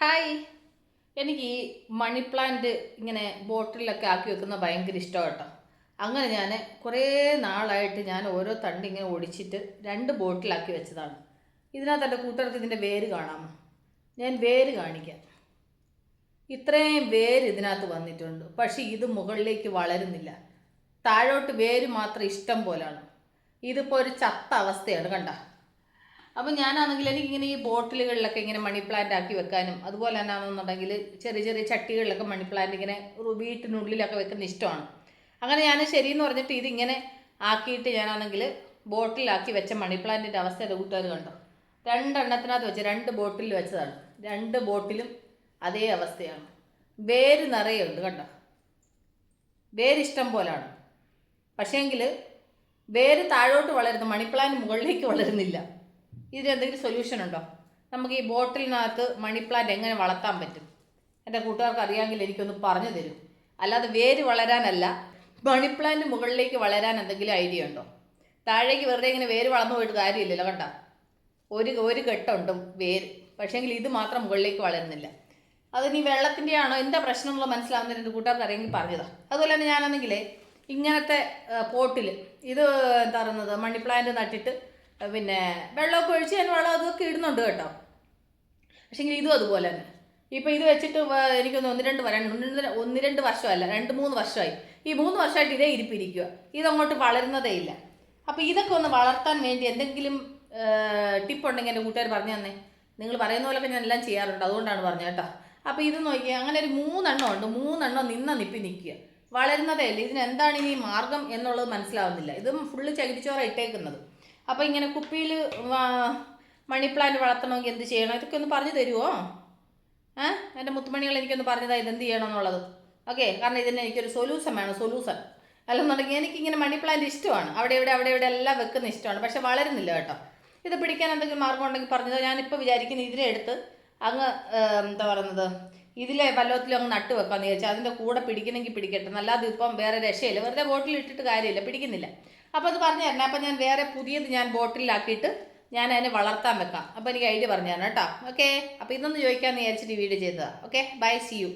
Hi എനിക്ക് ഈ money plant ഇങ്ങനെ ബോട്ടിലൊക്കെ ആക്കി വെക്കുന്ന ഭയങ്കര ഇഷ്ടമാണ് കേട്ടോ. അങ്ങനെ ഞാൻ കുറേ നാളായിട്ട് ഞാൻ ഓരോ തണ്ട് ഇങ്ങനെ ഒടിച്ചിട്ട് രണ്ട് ബോട്ടിലാക്കി വെച്ചതാണ്. ഇതിനകത്ത് എന്റെ കൂട്ടുകാർക്ക് ഇതിന്റെ വേര് കാണാമോ? ഞാൻ വേര് കാണിക്കാം. ഇത്രയും വേര് ഇതിനകത്ത് വന്നിട്ടുണ്ട്. പക്ഷേ ഇത് മുകളിലേക്ക് വളരുന്നില്ല. താഴോട്ട് വേര് മാത്രം ഇഷ്ടം പോലാണ്. ഇതിപ്പോൾ ഒരു ചത്ത അവസ്ഥയാണ് കണ്ട. അപ്പം ഞാനാണെങ്കിൽ എനിക്കിങ്ങനെ ഈ ബോട്ടിലുകളിലൊക്കെ ഇങ്ങനെ മണി പ്ലാന്റ് ആക്കി വെക്കാനും അതുപോലെ തന്നെ ആണെന്നുണ്ടെങ്കിൽ ചെറിയ ചെറിയ ചട്ടികളിലൊക്കെ മണി പ്ലാന്റ് ഇങ്ങനെ വീട്ടിനുള്ളിലൊക്കെ വെക്കുന്ന ഇഷ്ടമാണ്. അങ്ങനെ ഞാൻ ശരിയെന്ന് പറഞ്ഞിട്ട് ഇതിങ്ങനെ ആക്കിയിട്ട് ഞാനാണെങ്കിൽ ബോട്ടിലാക്കി വെച്ച മണി പ്ലാന്റിന്റെ അവസ്ഥ എന്റെ കൂട്ടുകാർ കണ്ടോ. രണ്ടെണ്ണത്തിനകത്ത് വെച്ച് രണ്ട് ബോട്ടിൽ വെച്ചതാണ്. രണ്ട് ബോട്ടിലും അതേ അവസ്ഥയാണ്. വേര് നിറയെ ഉണ്ട് കണ്ടോ? വേരിഷ്ടം പോലാണ്. പക്ഷേങ്കിൽ വേര് താഴോട്ട് വളരുന്നു മണി പ്ലാന്റ് മുകളിലേക്ക് വളരുന്നില്ല. ഇതിന് എന്തെങ്കിലും സൊല്യൂഷൻ ഉണ്ടോ? നമുക്ക് ഈ ബോട്ടിലിനകത്ത് മണി പ്ലാന്റ് എങ്ങനെ വളർത്താൻ പറ്റും? എന്റെ കൂട്ടുകാർക്ക് അറിയാമെങ്കിൽ എനിക്കൊന്ന് പറഞ്ഞു തരും. അല്ലാതെ വേര് വളരാനല്ല മണി പ്ലാന്റ് മുകളിലേക്ക് വളരാൻ എന്തെങ്കിലും ഐഡിയ ഉണ്ടോ? താഴേക്ക് വെറുതെ ഇങ്ങനെ വേര് വളർന്നു പോയിട്ട് കാര്യമില്ലല്ലോ കണ്ട? ഒരു ഒരു ഘട്ടമുണ്ട് വേര്. പക്ഷേങ്കിൽ ഇത് മാത്രം മുകളിലേക്ക് വളരുന്നില്ല. അത് നീ വെള്ളത്തിന്റെ ആണോ എന്താ പ്രശ്നം എന്നുള്ളത് മനസ്സിലാവുന്നതിന് എന്റെ കൂട്ടുകാർക്ക് അറിയെങ്കിൽ പറഞ്ഞതാ. അതുപോലെ തന്നെ ഞാനാണെങ്കിൽ ഇങ്ങനത്തെ പോട്ടിൽ ഇത് എന്താ പറയുന്നത് മണി പ്ലാന്റ് നട്ടിട്ട് പിന്നെ വെള്ളമൊക്കെ ഒഴിച്ച് ഞാൻ വെള്ളം അതൊക്കെ ഇടുന്നുണ്ട് കേട്ടോ. പക്ഷേങ്കിൽ ഇതും അതുപോലെ തന്നെ. ഇപ്പം ഇത് വെച്ചിട്ട് എനിക്ക് എനിക്കൊന്ന് ഒന്ന് രണ്ട് രണ്ട് ഒന്ന് രണ്ട് വർഷമല്ല രണ്ട് മൂന്ന് വർഷമായി. ഈ മൂന്ന് വർഷമായിട്ട് ഇതേ ഇരിപ്പിരിക്കുക ഇതങ്ങോട്ട് വളരുന്നതേ ഇല്ല. അപ്പോൾ ഇതൊക്കെ ഒന്ന് വളർത്താൻ വേണ്ടി എന്തെങ്കിലും ടിപ്പ് ഉണ്ടെങ്കിൽ എന്റെ കൂട്ടുകാർ പറഞ്ഞു തന്നെ. നിങ്ങൾ പറയുന്ന പോലൊക്കെ ഞാൻ എല്ലാം ചെയ്യാറുണ്ട്. അതുകൊണ്ടാണ് പറഞ്ഞത് കേട്ടോ. അപ്പോൾ ഇത് നോക്കിയാൽ അങ്ങനെ ഒരു മൂന്നെണ്ണം ഉണ്ട്. മൂന്നെണ്ണം നിന്ന നിപ്പി നിൽക്കുക. വളരുന്നതേ ഇല്ല. ഇതിന് എന്താണ് ഇനി മാർഗം എന്നുള്ളത് മനസ്സിലാവുന്നില്ല. ഇത് ഫുള്ള് ചകിരിച്ചോറ ഇട്ടേക്കുന്നത്. അപ്പോൾ ഇങ്ങനെ കുപ്പിയിൽ മണി പ്ലാന്റ് വളർത്തണമെങ്കിൽ എന്ത് ചെയ്യണം? ഇതൊക്കെ ഒന്ന് പറഞ്ഞു തരുമോ ഏ എന്റെ മുത്തുമണികൾ എനിക്കൊന്ന് പറഞ്ഞതാ ഇതെന്ത് ചെയ്യണം എന്നുള്ളത് ഓക്കെ കാരണം ഇതിന് എനിക്കൊരു സൊല്യൂഷൻ വേണം സൊല്യൂഷൻ അല്ലെന്നുണ്ടെങ്കിൽ എനിക്കിങ്ങനെ മണി പ്ലാന്റ് ഇഷ്ടമാണ്. അവിടെ ഇവിടെ അവിടെ ഇവിടെ എല്ലാം വെക്കുന്ന ഇഷ്ടമാണ്. പക്ഷെ വളരുന്നില്ല കേട്ടോ. ഇത് പിടിക്കാൻ എന്തെങ്കിലും മാർഗം ഉണ്ടെങ്കിൽ പറഞ്ഞത് ഞാനിപ്പോൾ വിചാരിക്കുന്നു ഇതിനെ എടുത്ത് അങ്ങ് എന്താ പറയുന്നത് ഇതിലെ വല്ലത്തിലും അങ്ങ് നട്ട് വെക്കാമെന്ന് വിചാരിച്ചാൽ അതിന്റെ കൂടെ പിടിക്കണമെങ്കിൽ പിടിക്കട്ടെ. അല്ലാതെ ഇപ്പം വേറെ രക്ഷയില്ല. വെറുതെ ബോട്ടിൽ ഇട്ടിട്ട് കാര്യമില്ല. പിടിക്കുന്നില്ല. അപ്പോൾ അത് പറഞ്ഞു തരണം. അപ്പോൾ ഞാൻ വേറെ പുതിയത് ഞാൻ ബോട്ടിലാക്കിയിട്ട് ഞാൻ അതിനെ വളർത്താൻ വെക്കാം. അപ്പോൾ എനിക്ക് ഐഡിയ പറഞ്ഞു തരണം കേട്ടോ. ഓക്കെ അപ്പോൾ ഇതൊന്ന് ചോദിക്കാമെന്ന് വിചാരിച്ചിട്ട് ഈ വീഡിയോ ചെയ്തതാണ് ഓക്കെ ബൈ സി യു